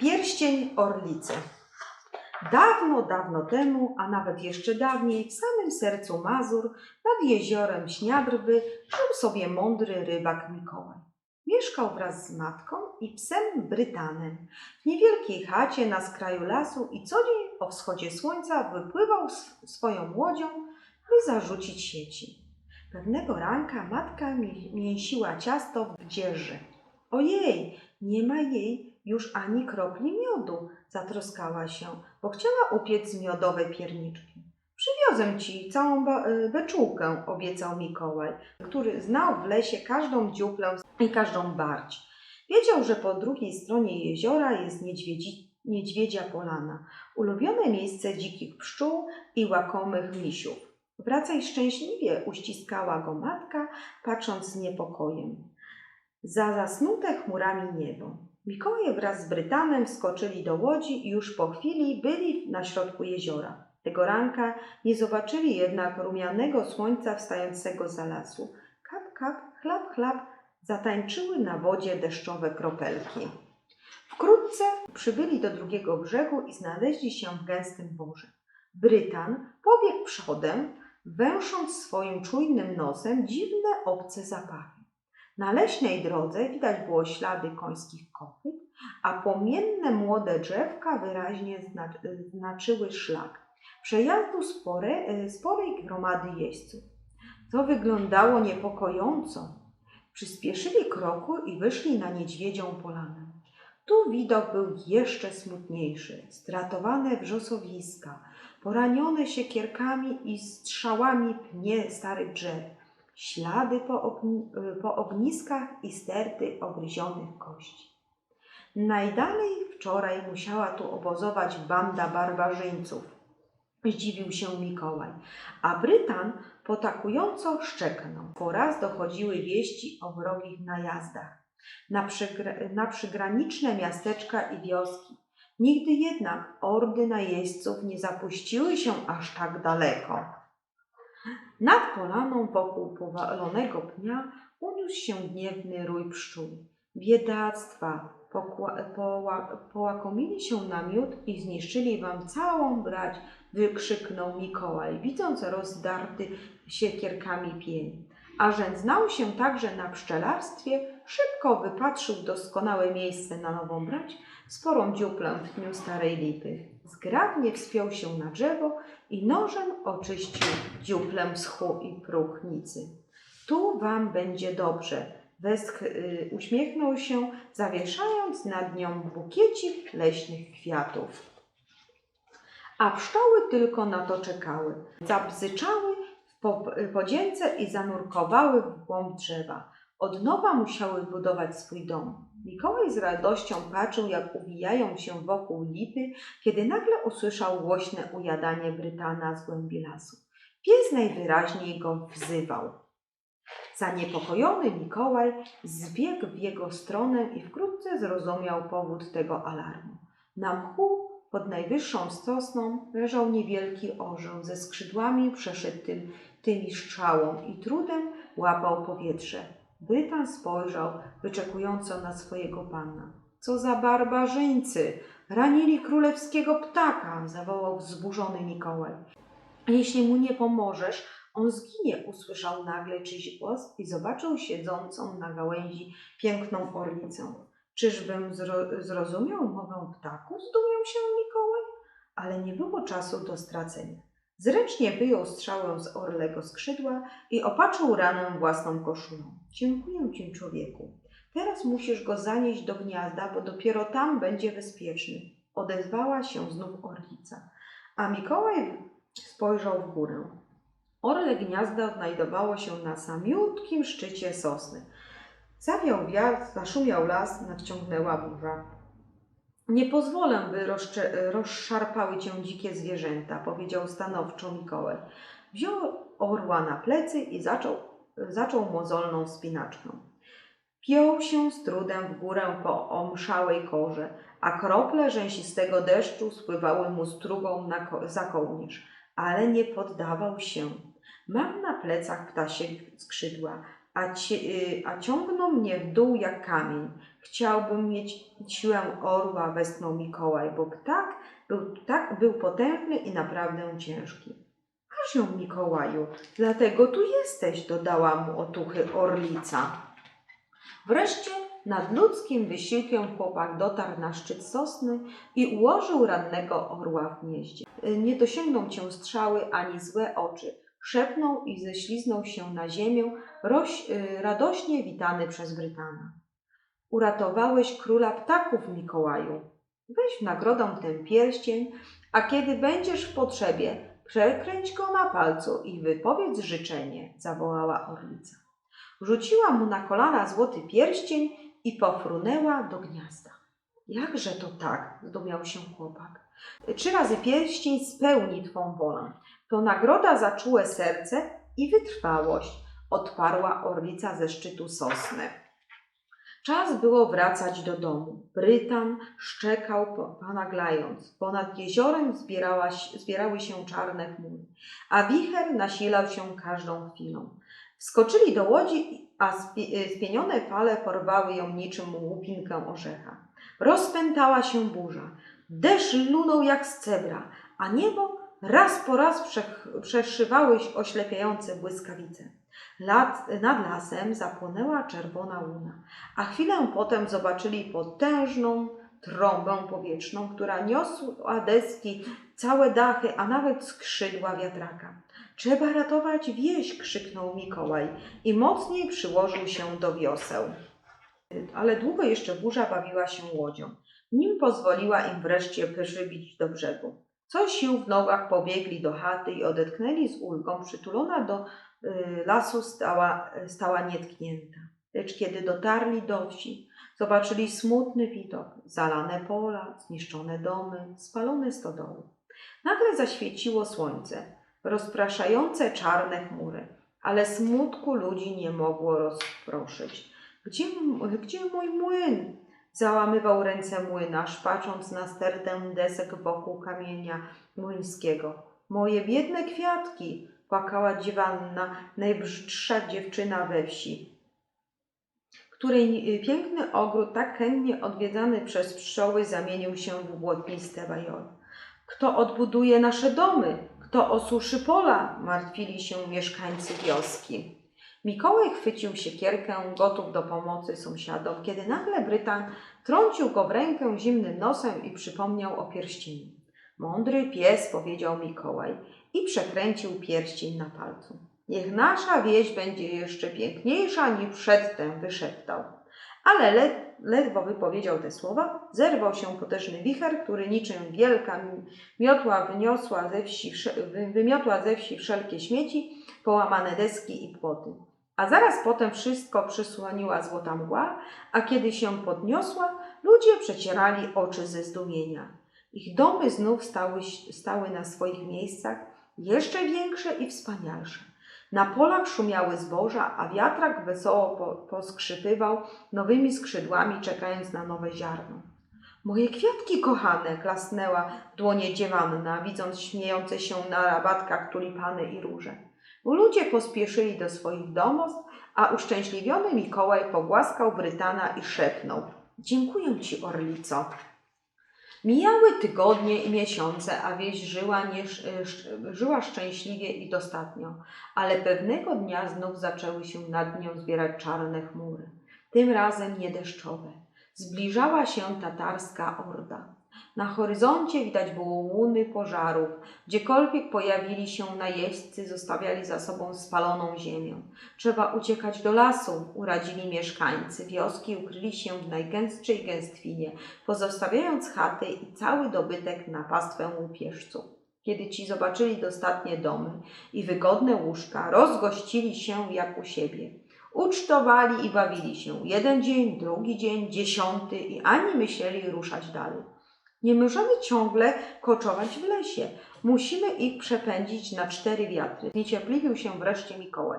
Pierścień Orlicy. Dawno, dawno temu, a nawet jeszcze dawniej, w samym sercu Mazur, nad jeziorem Śniadrwy, żył sobie mądry rybak Mikołaj. Mieszkał wraz z matką i psem Brytanem w niewielkiej chacie na skraju lasu i co dzień o wschodzie słońca wypływał sw- swoją łodzią, by zarzucić sieci. Pewnego ranka matka mi- mięsiła ciasto w dzieży. Ojej, nie ma jej już ani kropli miodu, zatroskała się, bo chciała upiec miodowe pierniczki. Przywiozę ci całą y, beczułkę, obiecał Mikołaj, który znał w lesie każdą dziuplę i każdą barć. Wiedział, że po drugiej stronie jeziora jest niedźwiedzi, niedźwiedzia polana, ulubione miejsce dzikich pszczół i łakomych misiów. Wracaj szczęśliwie, uściskała go matka, patrząc z niepokojem. Za zasnute chmurami niebo. Mikołaj wraz z Brytanem wskoczyli do łodzi i już po chwili byli na środku jeziora. Tego ranka nie zobaczyli jednak rumianego słońca wstającego za lasu. Kap, kap, chlap, chlap, zatańczyły na wodzie deszczowe kropelki. Wkrótce przybyli do drugiego brzegu i znaleźli się w gęstym borze. Brytan pobiegł przodem, węsząc swoim czujnym nosem dziwne obce zapachy. Na leśnej drodze widać było ślady końskich kopyt, a płomienne młode drzewka wyraźnie zna- znaczyły szlak przejazdu spore, e, sporej gromady jeźdźców. To wyglądało niepokojąco. Przyspieszyli kroku i wyszli na niedźwiedzią polanę. Tu widok był jeszcze smutniejszy. Stratowane wrzosowiska, poranione siekierkami i strzałami pnie starych drzew, ślady po, ogni, po ogniskach i sterty ogryzionych kości. Najdalej wczoraj musiała tu obozować banda barbarzyńców. Zdziwił się Mikołaj, a Brytan potakująco szczeknął. Po raz dochodziły wieści o wrogich najazdach na, przygra- na przygraniczne miasteczka i wioski. Nigdy jednak ordy najeźdźców nie zapuściły się aż tak daleko. Nad polaną wokół powalonego pnia uniósł się gniewny rój pszczół. Biedactwa, połakomili się na miód i zniszczyli wam całą brać, wykrzyknął Mikołaj, widząc rozdarty siekierkami pień. A że znał się także na pszczelarstwie, szybko wypatrzył doskonałe miejsce na nową brać, sporą dziuplę w dniu starej lipy. Zgrabnie wspiął się na drzewo i nożem oczyścił dziuplę z i próchnicy. Tu wam będzie dobrze, Westch y, uśmiechnął się, zawieszając nad nią bukiecik leśnych kwiatów. A pszczoły tylko na to czekały. Zabzyczały po, podzięce i zanurkowały w głąb drzewa. Od nowa musiały budować swój dom. Mikołaj z radością patrzył, jak uwijają się wokół lipy, kiedy nagle usłyszał głośne ujadanie Brytana z głębi lasu. Pies najwyraźniej go wzywał. Zaniepokojony Mikołaj zbiegł w jego stronę i wkrótce zrozumiał powód tego alarmu. Na mchu pod najwyższą sosną leżał niewielki orzeł ze skrzydłami przeszytym tymi strzałą i trudem łapał powietrze. Brytan spojrzał wyczekująco na swojego pana. Co za barbarzyńcy! Ranili królewskiego ptaka! zawołał wzburzony Mikołaj. Jeśli mu nie pomożesz, on zginie, usłyszał nagle czyjś głos i zobaczył siedzącą na gałęzi piękną orlicę. Czyżbym zro- zrozumiał mowę ptaku? Zdumiał się Mikołaj, ale nie było czasu do stracenia. Zręcznie wyjął strzałę z orlego skrzydła i opatrzył ranę własną koszulą. Dziękuję ci, człowieku. Teraz musisz go zanieść do gniazda, bo dopiero tam będzie bezpieczny. Odezwała się znów orlica. A Mikołaj spojrzał w górę. Orle gniazdo znajdowało się na samiutkim szczycie sosny. Zawiał wiatr, zaszumiał las, nadciągnęła burza. Nie pozwolę, by rozcze- rozszarpały cię dzikie zwierzęta, powiedział stanowczo Mikołaj. Wziął orła na plecy i zaczął, zaczął mozolną spinaczkę. Piął się z trudem w górę po omszałej korze, a krople rzęsistego deszczu spływały mu strugą na ko- za kołnierz, ale nie poddawał się. Mam na plecach ptasie skrzydła, a, y, a mnie w dół jak kamień. Chciałbym mieć siłę orła, westchnął Mikołaj, bo ptak był, tak był potężny i naprawdę ciężki. Masz ją, Mikołaju, dlatego tu jesteś, dodała mu otuchy orlica. Wreszcie nad ludzkim wysiłkiem chłopak dotarł na szczyt sosny i ułożył rannego orła w gnieździe. Y, Nie dosięgną cię strzały ani złe oczy. Szepnął i ześliznął się na ziemię, roś, y, radośnie witany przez Brytana. Uratowałeś króla ptaków, Mikołaju. Weź w nagrodę ten pierścień, a kiedy będziesz w potrzebie, przekręć go na palcu i wypowiedz życzenie, zawołała orlica. Rzuciła mu na kolana złoty pierścień i pofrunęła do gniazda. Jakże to tak? zdumiał się chłopak. Trzy razy pierścień spełni twą wolę. To nagroda za czułe serce i wytrwałość, odparła orlica ze szczytu sosny. Czas było wracać do domu. Brytan szczekał, ponaglając. Ponad jeziorem zbierała, zbierały się czarne chmury, a wicher nasilał się każdą chwilą. Wskoczyli do łodzi, a spie- spienione fale porwały ją niczym łupinkę orzecha. Rozpętała się burza. Deszcz lunął jak z cebra, a niebo raz po raz przech- przeszywały oślepiające błyskawice. Lat, nad lasem zapłonęła czerwona łuna, a chwilę potem zobaczyli potężną trąbę powietrzną, która niosła deski, całe dachy, a nawet skrzydła wiatraka. Trzeba ratować wieś, krzyknął Mikołaj i mocniej przyłożył się do wioseł. Ale długo jeszcze burza bawiła się łodzią, nim pozwoliła im wreszcie przybić do brzegu. Co sił w nogach pobiegli do chaty i odetchnęli z ulgą, przytulona do y, lasu stała, stała nietknięta. Lecz kiedy dotarli do wsi, zobaczyli smutny widok, zalane pola, zniszczone domy, spalone stodoły. Nagle zaświeciło słońce, rozpraszające czarne chmury, ale smutku ludzi nie mogło rozproszyć. Gdzie, gdzie mój młyn? Załamywał ręce młynarz, patrząc na stertę desek wokół kamienia młyńskiego. Moje biedne kwiatki, płakała dziewanna, najbrzydsza dziewczyna we wsi, której y, piękny ogród, tak chętnie odwiedzany przez pszczoły, zamienił się w błotniste bajory. Kto odbuduje nasze domy? Kto osuszy pola? Martwili się mieszkańcy wioski. Mikołaj chwycił siekierkę, gotów do pomocy sąsiadom, kiedy nagle Brytan trącił go w rękę zimnym nosem i przypomniał o pierścieniu. Mądry pies, powiedział Mikołaj i przekręcił pierścień na palcu. Niech nasza wieś będzie jeszcze piękniejsza niż przedtem, wyszeptał. Ale le, ledwo wypowiedział te słowa, zerwał się potężny wicher, który niczym wielka mi- miotła wyniosła ze wsi, wymiotła ze wsi wszelkie śmieci, połamane deski i płoty. A zaraz potem wszystko przysłoniła złota mgła, a kiedy się podniosła, ludzie przecierali oczy ze zdumienia. Ich domy znów stały, stały na swoich miejscach, jeszcze większe i wspanialsze. Na polach szumiały zboża, a wiatrak wesoło po, poskrzypywał nowymi skrzydłami, czekając na nowe ziarno. Moje kwiatki kochane, klasnęła w dłonie dziewanna, widząc śmiejące się na rabatkach tulipany i róże. Ludzie pospieszyli do swoich domostw, a uszczęśliwiony Mikołaj pogłaskał Brytana i szepnął: Dziękuję ci, Orlico. Mijały tygodnie i miesiące, a wieś żyła, nie, żyła szczęśliwie i dostatnio, ale pewnego dnia znów zaczęły się nad nią zbierać czarne chmury, tym razem nie deszczowe. Zbliżała się tatarska orda. Na horyzoncie widać było łuny pożarów. Gdziekolwiek pojawili się najeźdźcy, zostawiali za sobą spaloną ziemię. Trzeba uciekać do lasu, uradzili mieszkańcy. Wioski ukryli się w najgęstszej gęstwinie, pozostawiając chaty i cały dobytek na pastwę łupieżców. Kiedy ci zobaczyli dostatnie domy i wygodne łóżka, rozgościli się jak u siebie. Ucztowali i bawili się. Jeden dzień, drugi dzień, dziesiąty i ani myśleli ruszać dalej. Nie możemy ciągle koczować w lesie. Musimy ich przepędzić na cztery wiatry. Zniecierpliwił się wreszcie Mikołaj.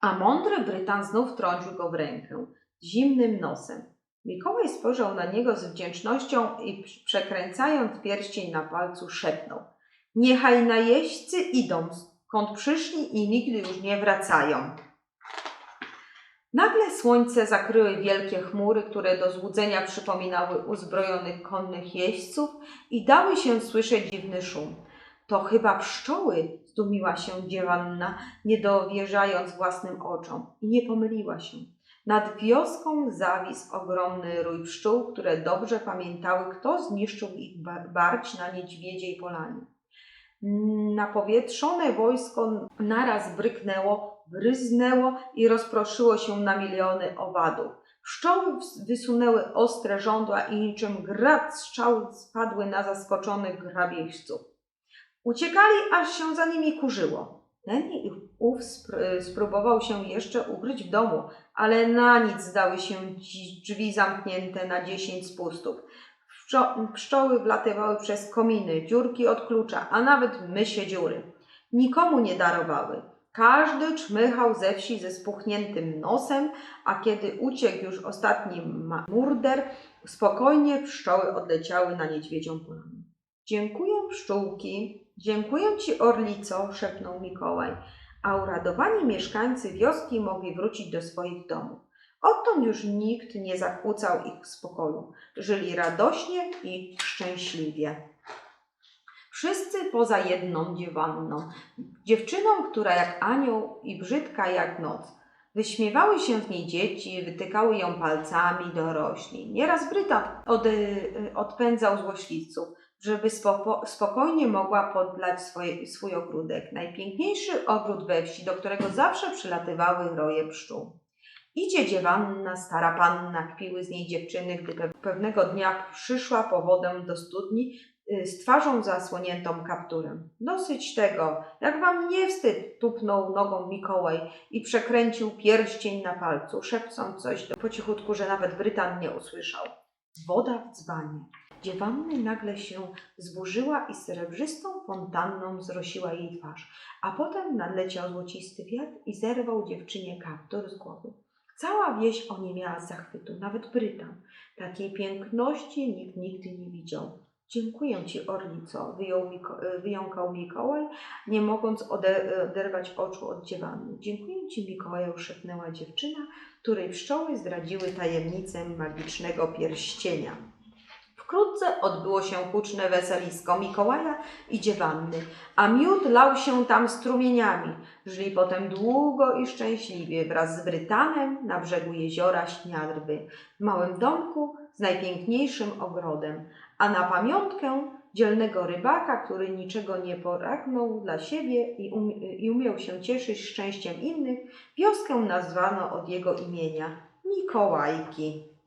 A mądry Brytan znów trącił go w rękę zimnym nosem. Mikołaj spojrzał na niego z wdzięcznością i przekręcając pierścień na palcu szepnął. Niechaj najeźdźcy idą, skąd przyszli i nigdy już nie wracają. Nagle słońce zakryły wielkie chmury, które do złudzenia przypominały uzbrojonych konnych jeźdźców i dały się słyszeć dziwny szum. To chyba pszczoły, zdumiła się dziewanna, nie dowierzając własnym oczom i nie pomyliła się. Nad wioską zawisł ogromny rój pszczół, które dobrze pamiętały, kto zniszczył ich ba- barć na niedźwiedziej polanie. Napowietrzone wojsko naraz bryknęło, bryznęło i rozproszyło się na miliony owadów. Pszczoły wysunęły ostre żądła i niczym grad strzał spadły na zaskoczonych grabieżców. Uciekali, aż się za nimi kurzyło. Ten i ów spr- spróbował się jeszcze ukryć w domu, ale na nic zdały się drzwi zamknięte na dziesięć spustów. Pszczo- pszczoły wlatywały przez kominy, dziurki od klucza, a nawet mysie dziury. Nikomu nie darowały. Każdy czmychał ze wsi ze spuchniętym nosem, a kiedy uciekł już ostatni murder, spokojnie pszczoły odleciały na niedźwiedzią polanę. Dziękuję pszczółki, dziękuję ci orlico, szepnął Mikołaj, a uradowani mieszkańcy wioski mogli wrócić do swoich domów. Odtąd już nikt nie zakłócał ich spokoju. Żyli radośnie i szczęśliwie. Wszyscy poza jedną dziewanną, dziewczyną, która jak anioł i brzydka jak noc. Wyśmiewały się z niej dzieci, wytykały ją palcami dorośli. Nieraz Bryta od, odpędzał złośliwców, żeby spoko, spokojnie mogła podlać swoje, swój ogródek. Najpiękniejszy ogród we wsi, do którego zawsze przylatywały roje pszczół. Idzie dziewanna, stara panna, kpiły z niej dziewczyny, gdy pe- pewnego dnia przyszła po wodę do studni y, z twarzą zasłoniętą kapturem. Dosyć tego, jak wam nie wstyd, tupnął nogą Mikołaj i przekręcił pierścień na palcu, szepcąc coś do, po cichutku, że nawet Brytan nie usłyszał. Woda w dzbanie. Dziewanny nagle się zburzyła i srebrzystą fontanną zrosiła jej twarz, a potem nadleciał złocisty wiatr i zerwał dziewczynie kaptur z głowy. Cała wieś oniemiała z zachwytu, nawet Brytan. Takiej piękności nikt nigdy nie widział. Dziękuję ci, Orlico, wyjął Miko, e, wyjąkał Mikołaj, nie mogąc ode, oderwać oczu od dziewanny. Dziękuję ci, Mikołaju, szepnęła dziewczyna, której pszczoły zdradziły tajemnicę magicznego pierścienia. Wkrótce odbyło się huczne weselisko Mikołaja i dziewanny, a miód lał się tam strumieniami. Żyli potem długo i szczęśliwie wraz z Brytanem na brzegu jeziora Śniadrwy, w małym domku z najpiękniejszym ogrodem, a na pamiątkę dzielnego rybaka, który niczego nie poragnął dla siebie i, um, i umiał się cieszyć szczęściem innych, wioskę nazwano od jego imienia Mikołajki.